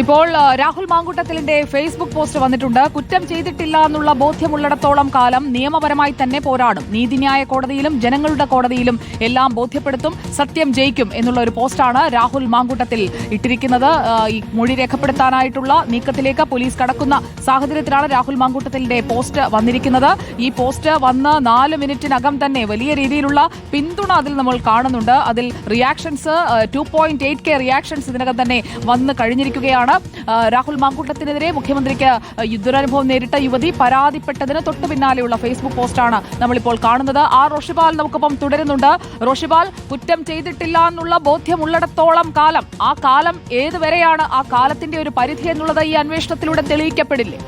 ഇപ്പോൾ Rahul മാങ്കുട്ടത്തിലിന്റെ Facebook post വന്നിട്ടുണ്ട്. കുറ്റം ചെയ്തിട്ടില്ല എന്നുള്ള ബോധ്യമുള്ളിടത്തോളം കാലം നിയമപരമായി തന്നെ പോരാടും. നീതിന്യായ കോടതിയിലും ജനങ്ങളുടെ കോടതിയിലും എല്ലാം ബോധ്യപ്പെടുത്തും സത്യം ജയിക്കും എന്നുള്ള ഒരു പോസ്റ്റാണ് രാഹുൽ മാങ്കുട്ടത്തിൽ ഇട്ടിരിക്കുന്നത്. ഈ മൊഴി രേഖപ്പെടുത്താനായിട്ടുള്ള നീക്കത്തിലേക്ക് പോലീസ് കടക്കുന്ന സാഹചര്യത്തിലാണ് രാഹുൽ മാങ്കുട്ടത്തിലിന്റെ പോസ്റ്റ് വന്നിരിക്കുന്നത്. ഈ പോസ്റ്റ് വന്ന് നാല് മിനിറ്റിനകം തന്നെ വലിയ രീതിയിലുള്ള പിന്തുണ അതിൽ നമ്മൾ കാണുന്നുണ്ട്. അതിൽ reactions two point eight K reactions ഇതിനകം തന്നെ വന്ന് കഴിഞ്ഞിരിക്കുകയാണ്. ആ, രാഹുൽ മാങ്കൂട്ടത്തിനെതിരെ മുഖ്യമന്ത്രിക്ക് യുദ്ധരനുഭവം നേരിട്ട യുവതി പരാതിപ്പെട്ടതിന് തൊട്ടു പിന്നാലെയുള്ള ഫേസ്ബുക്ക് പോസ്റ്റാണ് നമ്മളിപ്പോൾ കാണുന്നത്. ആ റോഷിപാൽ നമുക്കൊപ്പം തുടരുന്നുണ്ട്. റോഷിപാൽ കുറ്റം ചെയ്തിട്ടില്ല എന്നുള്ള ബോധ്യമുള്ളിടത്തോളം കാലം. ആ കാലം ഏതുവരെയാണ് ആ കാലത്തിന്റെ ഒരു പരിധി എന്നുള്ളത് ഈ അന്വേഷണത്തിലൂടെ തെളിയിക്കപ്പെടില്ലേ?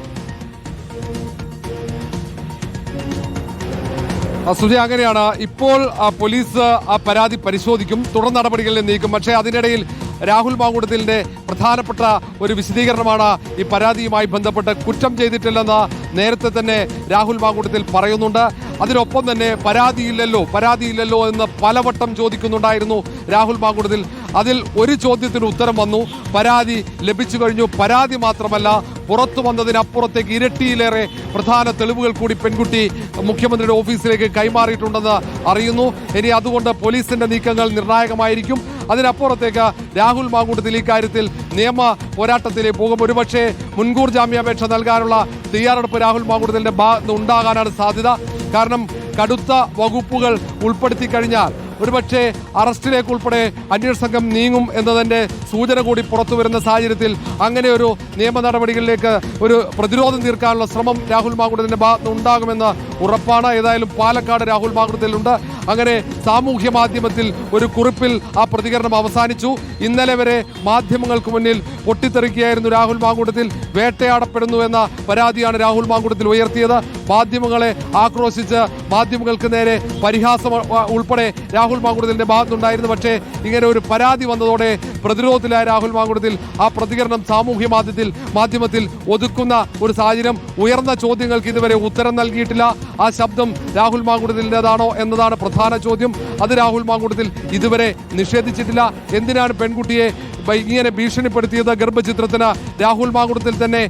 സുജയ അങ്ങനെയാണ്. ഇപ്പോൾ പോലീസ് ആ പരാതി പരിശോധിക്കും. തുടർ നടപടികളിൽ നീക്കും പക്ഷേ അതിനിടയിൽ രാഹുൽ മാങ്കുടത്തിലിന്റെ പ്രധാനപ്പെട്ട ഒരു വിശദീകരണമാണ് ഈ പരാതിയുമായി ബന്ധപ്പെട്ട് കുറ്റം ചെയ്തിട്ടില്ലെന്ന് നേരത്തെ തന്നെ രാഹുൽ മാങ്കുടത്തിൽ പറയുന്നുണ്ട്. അതിനൊപ്പം തന്നെ പരാതിയില്ലല്ലോ പരാതിയില്ലല്ലോ എന്ന് പലവട്ടം ചോദിക്കുന്നുണ്ടായിരുന്നു രാഹുൽ മാങ്കുടത്തിൽ അതിൽ ഒരു ചോദ്യത്തിന് ഉത്തരം വന്നു. പരാതി ലഭിച്ചു കഴിഞ്ഞു. പരാതി മാത്രമല്ല പുറത്തു വന്നതിനപ്പുറത്തേക്ക് ഇരട്ടിയിലേറെ പ്രധാന തെളിവുകൾ കൂടി പെൺകുട്ടി മുഖ്യമന്ത്രിയുടെ ഓഫീസിലേക്ക് കൈമാറിയിട്ടുണ്ടെന്ന് അറിയുന്നു. ഇനി അതുകൊണ്ട് പോലീസിന്റെ നീക്കങ്ങൾ നിർണായകമായിരിക്കും. അതിനപ്പുറത്തേക്ക് രാഹുൽ മാങ്കൂട്ടത്തിൽ ഇക്കാര്യത്തിൽ നിയമ പോരാട്ടത്തിലേക്ക് പോകും. ഒരുപക്ഷെ മുൻകൂർ ജാമ്യാപേക്ഷ നൽകാനുള്ള തയ്യാറെടുപ്പ് രാഹുൽ മാങ്കൂട്ടത്തിന്റെ ഭാഗത്ത് ഉണ്ടാകാനാണ് സാധ്യത. കാരണം കടുത്ത വകുപ്പുകൾ ഉൾപ്പെടുത്തി കഴിഞ്ഞാൽ ഒരുപക്ഷെ അറസ്റ്റിലേക്ക് ഉൾപ്പെടെ അന്വേഷണ സംഘം നീങ്ങും എന്നതിന്റെ സൂചന കൂടി പുറത്തു വരുന്ന സാഹചര്യത്തിൽ അങ്ങനെ ഒരു നിയമ നടപടികളിലേക്ക് ഒരു പ്രതിരോധം തീർക്കാനുള്ള ശ്രമം രാഹുൽ മാങ്കുടത്തിന്റെ ഭാഗത്ത് ഉണ്ടാകുമെന്ന് ഉറപ്പാണ്. ഏതായാലും പാലക്കാട് രാഹുൽ മാങ്കുടത്തിലുണ്ട്. അങ്ങനെ സാമൂഹ്യ മാധ്യമത്തിൽ ഒരു കുറിപ്പിൽ ആ പ്രതികരണം അവസാനിച്ചു. ഇന്നലെ വരെ മാധ്യമങ്ങൾക്ക് മുന്നിൽ പൊട്ടിത്തെറിക്കുകയായിരുന്നു രാഹുൽ മാങ്കൂട്ടത്തിൽ വേട്ടയാടപ്പെടുന്നു എന്ന പരാതിയാണ് രാഹുൽ മാങ്കൂട്ടത്തിൽ ഉയർത്തിയത്. മാധ്യമങ്ങളെ ആക്രോശിച്ച് മാധ്യമങ്ങൾക്ക് നേരെ പരിഹാസം ഉൾപ്പെടെ രാഹുൽ മാങ്കൂട്ടത്തിന്റെ ഭാഗത്തുണ്ടായിരുന്നു പക്ഷേ ഇങ്ങനെ ഒരു പരാതി വന്നതോടെ പ്രതിരോധത്തിലായ രാഹുൽ മാങ്കുടത്തിൽ ആ പ്രതികരണം സാമൂഹ്യ മാധ്യമത്തിൽ മാധ്യമത്തിൽ ഒതുക്കുന്ന ഒരു സാഹചര്യം ഉയർന്ന ചോദ്യങ്ങൾക്ക് ഇതുവരെ ഉത്തരം നൽകിയിട്ടില്ല. ആ ശബ്ദം രാഹുൽ മാങ്കുടത്തിന്റെതാണോ എന്നതാണ് പ്രധാന ചോദ്യം. അത് രാഹുൽ മാങ്കുടത്തിൽ ഇതുവരെ നിഷേധിച്ചിട്ടില്ല. എന്തിനാണ് പെൺകുട്ടിയെ ഇങ്ങനെ ഭീഷണിപ്പെടുത്തിയത് ഗർഭചിത്രത്തിന് രാഹുൽ മാങ്കുടത്തിൽ തന്നെ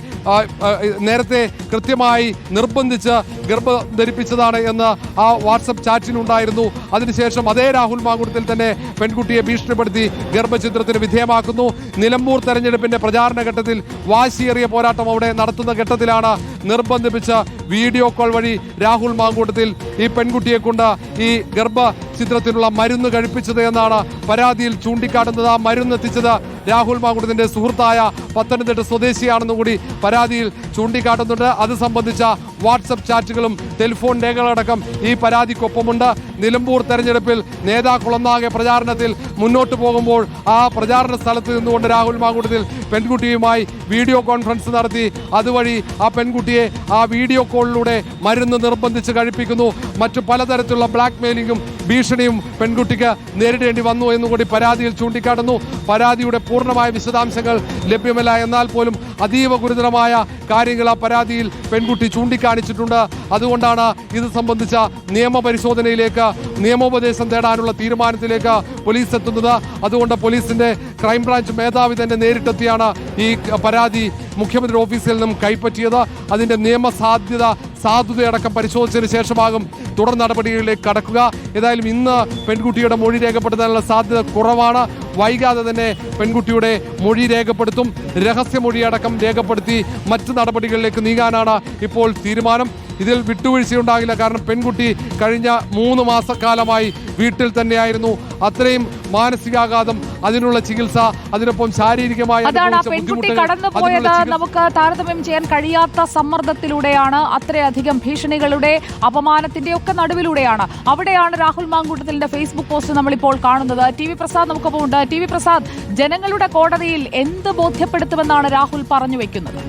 നേരത്തെ കൃത്യമായി നിർബന്ധിച്ച് ഗർഭം ധരിപ്പിച്ചതാണ് എന്ന് ആ വാട്സപ്പ് ചാറ്റിലുണ്ടായിരുന്നു അതിനുശേഷം അതേ രാഹുൽ മാങ്കുടത്തിൽ തന്നെ പെൺകുട്ടിയെ ഭീഷണിപ്പെടുത്തി ഗർഭചിത്രത്തിന് വിധേയമാക്കുന്നു. നിലമ്പൂർ തെരഞ്ഞെടുപ്പിന്റെ പ്രചാരണ ഘട്ടത്തിൽ വാശിയേറിയ പോരാട്ടം അവിടെ നടത്തുന്ന ഘട്ടത്തിലാണ് നിർബന്ധിപ്പിച്ച് വീഡിയോ കോൾ വഴി രാഹുൽ മാങ്കൂട്ടത്തിൽ ഈ പെൺകുട്ടിയെ കൊണ്ട് ഈ ഗർഭ ചിത്രത്തിനുള്ള മരുന്ന് കഴിപ്പിച്ചത് എന്നാണ് പരാതിയിൽ ചൂണ്ടിക്കാട്ടുന്നത്. ആ മരുന്ന് എത്തിച്ചത് രാഹുൽ മാങ്കുടത്തിന്റെ സുഹൃത്തായ പത്തനംതിട്ട സ്വദേശിയാണെന്നും കൂടി പരാതിയിൽ ചൂണ്ടിക്കാട്ടുന്നുണ്ട്. അത് സംബന്ധിച്ച വാട്സപ്പ് ചാറ്റുകളും ടെലിഫോൺ രേഖകളടക്കം ഈ പരാതിക്കൊപ്പമുണ്ട്. നിലമ്പൂർ തെരഞ്ഞെടുപ്പിൽ നേതാക്കളൊന്നാകെ പ്രചാരണത്തിൽ മുന്നോട്ട് പോകുമ്പോൾ ആ പ്രചാരണ സ്ഥലത്ത് നിന്നുകൊണ്ട് രാഹുൽ മാങ്കുടത്തിൽ പെൺകുട്ടിയുമായി വീഡിയോ കോൺഫറൻസ് നടത്തി. അതുവഴി ആ പെൺകുട്ടിയെ ആ വീഡിയോ കോളിലൂടെ മരുന്ന് നിർബന്ധിച്ച് കഴിപ്പിക്കുന്നു. മറ്റു പലതരത്തിലുള്ള ബ്ലാക്ക് മെയിലിംഗും ഭീഷണിയും പെൺകുട്ടിക്ക് നേരിടേണ്ടി വന്നു എന്നുകൂടി പരാതിയിൽ ചൂണ്ടിക്കാട്ടുന്നു. പരാതിയുടെ പൂർണമായ വിശദാംശങ്ങൾ ലഭ്യമല്ല. എന്നാൽ പോലും അതീവ ഗുരുതരമായ കാര്യങ്ങൾ ആ പരാതിയിൽ പെൺകുട്ടി ചൂണ്ടിക്കാണിച്ചിട്ടുണ്ട്. അതുകൊണ്ടാണ് ഇത് സംബന്ധിച്ച നിയമപരിശോധനയിലേക്ക് നിയമോപദേശം തേടാനുള്ള തീരുമാനത്തിലേക്ക് പോലീസ് എത്തുന്നത്. അതുകൊണ്ട് പോലീസിന്റെ ക്രൈംബ്രാഞ്ച് മേധാവി തന്നെ നേരിട്ടെത്തിയാണ് ഈ പരാതി മുഖ്യമന്ത്രി ഓഫീസിൽ നിന്നും കൈപ്പറ്റിയത്. അതിന്റെ നിയമസാധ്യത സാധുതയടക്കം പരിശോധിച്ചതിന് ശേഷമാകും തുടർ നടപടികളിലേക്ക് കടക്കുക. ഏതായാലും ഇന്ന് പെൺകുട്ടിയുടെ മൊഴി രേഖപ്പെടുത്താനുള്ള സാധ്യത കുറവാണ്. വൈകാതെ തന്നെ പെൺകുട്ടിയുടെ മൊഴി രേഖപ്പെടുത്തും. രഹസ്യമൊഴിയടക്കം രേഖപ്പെടുത്തി മറ്റ് നടപടികളിലേക്ക് നീങ്ങാനാണ് ഇപ്പോൾ തീരുമാനം. ഇതിൽ വിട്ടുവീഴ്ചയുണ്ടാകില്ല. കാരണം പെൺകുട്ടി കഴിഞ്ഞ മൂന്ന് മാസക്കാലമായി വീട്ടിൽ തന്നെയായിരുന്നു. അത്രയും മാനസികാഘാതം അതിനുള്ള ചികിത്സ അതിനൊപ്പം ശാരീരികമായ അതാണ് ആ പെൺകുട്ടി കടന്നുപോയത്. നമുക്ക് താരതമ്യം ചെയ്യാൻ കഴിയാത്ത സമ്മർദ്ദത്തിലൂടെയാണ് അത്രയധികം ഭീഷണികളുടെ അപമാനത്തിന്റെ ഒക്കെ നടുവിലൂടെയാണ്. അവിടെയാണ് രാഹുൽ മാങ്കൂട്ടത്തിന്റെ ഫേസ്ബുക്ക് പോസ്റ്റ് നമ്മളിപ്പോൾ കാണുന്നത്. ടി വി പ്രസാദ് നമുക്കൊപ്പം ഉണ്ട് ടി വി പ്രസാദ് ജനങ്ങളുടെ കോടതിയിൽ എന്ത് ബോധ്യപ്പെടുത്തുമെന്നാണ് രാഹുൽ പറഞ്ഞു വെക്കുന്നത്?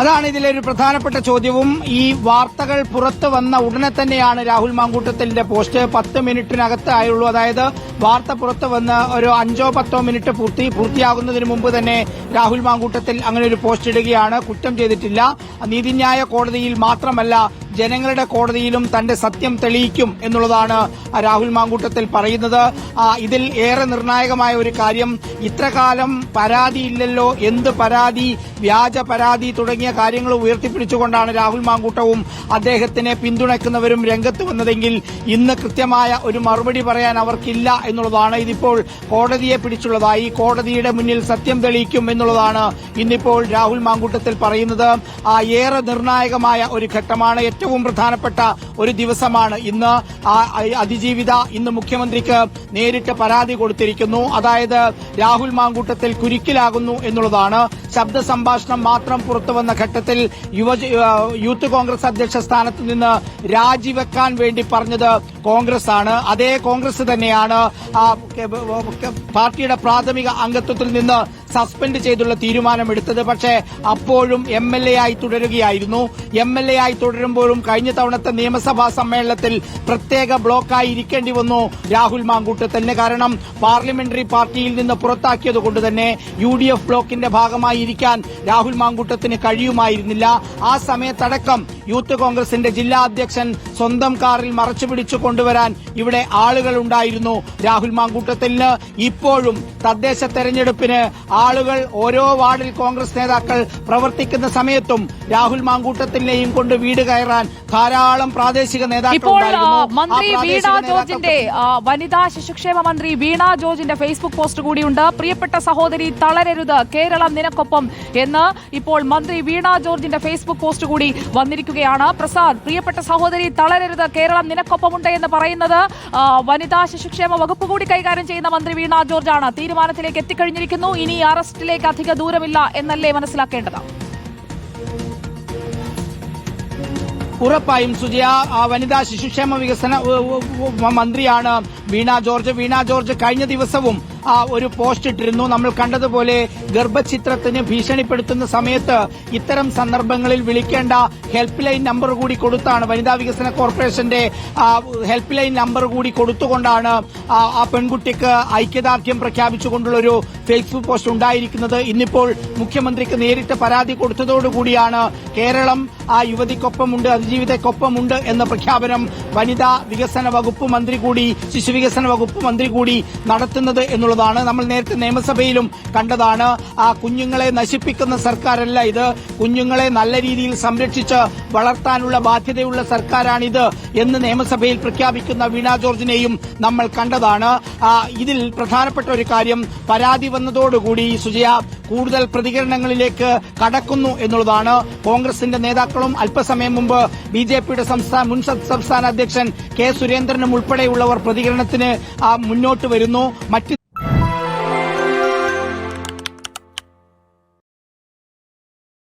അതാണ് ഇതിലെ ഒരു പ്രധാനപ്പെട്ട ചോദ്യവും. ഈ വാർത്തകൾ പുറത്തു വന്ന ഉടനെ തന്നെയാണ് രാഹുൽ മാങ്കൂട്ടത്തിന്റെ പോസ്റ്റ്. പത്ത് മിനിറ്റിനകത്ത് ആയുള്ളൂ. അതായത് വാർത്ത പുറത്തു വന്ന് ഒരു അഞ്ചോ പത്തോ മിനിറ്റ് പൂർത്തി പൂർത്തിയാകുന്നതിന് മുമ്പ് തന്നെ രാഹുൽ മാങ്കൂട്ടത്തിൽ അങ്ങനെ ഒരു പോസ്റ്റ് ഇടുകയാണ്. കുറ്റം ചെയ്തിട്ടില്ല. നീതിന്യായ കോടതിയിൽ മാത്രമല്ല ജനങ്ങളുടെ കോടതിയിലും തന്റെ സത്യം തെളിയിക്കും എന്നുള്ളതാണ് രാഹുൽ മാങ്കൂട്ടത്തിൽ പറയുന്നത്. ഇതിൽ ഏറെ നിർണായകമായ ഒരു കാര്യം ഇത്രകാലം പരാതിയില്ലല്ലോ എന്ത് പരാതി വ്യാജ പരാതി തുടങ്ങിയ കാര്യങ്ങൾ ഉയർത്തിപ്പിടിച്ചുകൊണ്ടാണ് രാഹുൽ മാങ്കൂട്ടവും അദ്ദേഹത്തിനെ പിന്തുണയ്ക്കുന്നവരും രംഗത്ത് വന്നതെങ്കിൽ ഇന്ന് കൃത്യമായ ഒരു മറുപടി പറയാൻ അവർക്കില്ല എന്നുള്ളതാണ് ഇതിപ്പോൾ കോടതിയെ പിടിച്ചുള്ളതായി കോടതിയുടെ മുന്നിൽ സത്യം തെളിയിക്കും എന്നുള്ളതാണ് ഇന്നിപ്പോൾ രാഹുൽ മാങ്കൂട്ടത്തിൽ പറയുന്നത്. ആ ഏറെ നിർണായകമായ ഒരു ഘട്ടമാണ് ഏറ്റവും പ്രധാനപ്പെട്ട ഒരു ദിവസമാണ്. ഇന്ന് അതിജീവിത ഇന്ന് മുഖ്യമന്ത്രിക്ക് നേരിട്ട് പരാതി കൊടുത്തിരിക്കുന്നു. അതായത് രാഹുൽ മാങ്കൂട്ടത്തിൽ കുരുക്കിലാകുന്നു എന്നുള്ളതാണ് ശബ്ദ സംഭാഷണം മാത്രം പുറത്തുവന്ന ഘട്ടത്തിൽ യുവ യൂത്ത് കോൺഗ്രസ് അധ്യക്ഷ സ്ഥാനത്ത് നിന്ന് രാജിവെക്കാൻ വേണ്ടി പറഞ്ഞത് കോൺഗ്രസ് ആണ് അതേ കോൺഗ്രസ് തന്നെയാണ് പാർട്ടിയുടെ പ്രാഥമിക അംഗത്വത്തിൽ നിന്ന് സസ്പെൻഡ് ചെയ്തുള്ള തീരുമാനമെടുത്തത്. പക്ഷേ അപ്പോഴും എം എൽ എ ആയി തുടരുകയായിരുന്നു. എം എൽ എ ആയി തുടരുമ്പോഴും കഴിഞ്ഞ തവണത്തെ നിയമസഭാ സമ്മേളനത്തിൽ പ്രത്യേക ബ്ലോക്കായി ഇരിക്കേണ്ടി വന്നു രാഹുൽ മാങ്കൂട്ടത്തിന് കാരണം പാർലമെന്ററി പാർട്ടിയിൽ നിന്ന് പുറത്താക്കിയതുകൊണ്ട് തന്നെ യു ഡി എഫ് ബ്ലോക്കിന്റെ ഭാഗമായി ഇരിക്കാൻ രാഹുൽ മാങ്കൂട്ടത്തിന് കഴിയുമായിരുന്നില്ല. ആ സമയത്തടക്കം യൂത്ത് കോൺഗ്രസിന്റെ ജില്ലാ അധ്യക്ഷൻ സ്വന്തം കാറിൽ മറച്ചു പിടിച്ചു കൊണ്ടുവരാൻ ഇവിടെ ആളുകൾ ഉണ്ടായിരുന്നു. രാഹുൽ മാങ്കൂട്ടത്തിന് ഇപ്പോഴും തദ്ദേശ തെരഞ്ഞെടുപ്പിന് ആളുകൾ ഓരോ വാർഡിൽ കോൺഗ്രസ് നേതാക്കൾ പ്രവർത്തിക്കുന്ന സമയത്തും രാഹുൽ മാങ്കൂട്ടത്തിനെയും കൊണ്ട് വീട് കയറാൻ ധാരാളം പ്രാദേശിക ജോർജിന്റെ വനിതാ ശിശുക്ഷേമ മന്ത്രി വീണ ജോർജിന്റെ ഫേസ്ബുക്ക് പോസ്റ്റ് കൂടിയുണ്ട്. പ്രിയപ്പെട്ട സഹോദരി തളരരുത്. കേരളം നിനക്കൊപ്പം. എന്ന് ഇപ്പോൾ മന്ത്രി വീണ ജോർജിന്റെ ഫേസ്ബുക്ക് പോസ്റ്റ് കൂടി വന്നിരിക്കുകയാണ്. പ്രസാദ് പ്രിയപ്പെട്ട സഹോദരി തളരരുത്. കേരളം നിനക്കൊപ്പമുണ്ട് എന്ന് പറയുന്നത് വനിതാ ശിശുക്ഷേമ വകുപ്പ് കൂടി കൈകാര്യം ചെയ്യുന്ന മന്ത്രി വീണ ജോർജാണ്. തീരുമാനത്തിലേക്ക് എത്തിക്കഴിഞ്ഞിരിക്കുന്നു. ഇനി അറസ്റ്റിലേക്ക് അധിക ദൂരമില്ല എന്നല്ലേ മനസ്സിലാക്കേണ്ടത്? ഉറപ്പായും സുജയ വനിതാ ശിശുക്ഷേമ വികസന മന്ത്രിയാണ് വീണ ജോർജ് വീണ ജോർജ് കഴിഞ്ഞ ദിവസവും ആ, ഒരു പോസ്റ്റ് ഇട്ടിരുന്നു. നമ്മൾ കണ്ടതുപോലെ ഗർഭചിത്രത്തിന് ഭീഷണിപ്പെടുത്തുന്ന സമയത്ത് ഇത്തരം സന്ദർഭങ്ങളിൽ വിളിക്കേണ്ട ഹെൽപ്പ് ലൈൻ നമ്പർ കൂടി കൊടുത്താണ് വനിതാ വികസന കോർപ്പറേഷന്റെ ഹെൽപ്പ് ലൈൻ നമ്പർ കൂടി കൊടുത്തുകൊണ്ടാണ് ആ, പെൺകുട്ടിക്ക് ഐക്യദാർഢ്യം പ്രഖ്യാപിച്ചുകൊണ്ടുള്ള ഒരു ഫേസ്ബുക്ക് പോസ്റ്റ് ഉണ്ടായിരിക്കുന്നത്. ഇന്നിപ്പോൾ മുഖ്യമന്ത്രിക്ക് നേരിട്ട് പരാതി കൊടുത്തതോടുകൂടിയാണ് കേരളം ആ യുവതിക്കൊപ്പമുണ്ട് അതിജീവിതക്കൊപ്പമുണ്ട് എന്ന പ്രഖ്യാപനം വനിതാ വികസന വകുപ്പ് മന്ത്രി കൂടി ശിശുവികസന വകുപ്പ് മന്ത്രി കൂടി നടത്തുന്നത് എന്നുള്ളതാണ്. നമ്മൾ നേരത്തെ നിയമസഭയിലും കണ്ടതാണ്. ആ കുഞ്ഞുങ്ങളെ നശിപ്പിക്കുന്ന സർക്കാരല്ല ഇത്. കുഞ്ഞുങ്ങളെ നല്ല രീതിയിൽ സംരക്ഷിച്ച് വളർത്താനുള്ള ബാധ്യതയുള്ള സർക്കാരാണിത് എന്ന് നിയമസഭയിൽ പ്രഖ്യാപിക്കുന്ന വീണ ജോർജിനെയും നമ്മൾ കണ്ടതാണ്. ഇതിൽ പ്രധാനപ്പെട്ട ഒരു കാര്യം പരാതി വന്നതോടുകൂടി സുജയ കൂടുതൽ പ്രതികരണങ്ങളിലേക്ക് കടക്കുന്നു എന്നുള്ളതാണ്. കോൺഗ്രസിന്റെ നേതാക്കളും അല്പസമയം മുമ്പ് ബി ജെ പിയുടെ സംസ്ഥാന മുൻ സംസ്ഥാന അധ്യക്ഷൻ കെ സുരേന്ദ്രനും ഉൾപ്പെടെയുള്ളവർ പ്രതികരണത്തിന് ആ, മുന്നോട്ട് വരുന്നു. മറ്റ്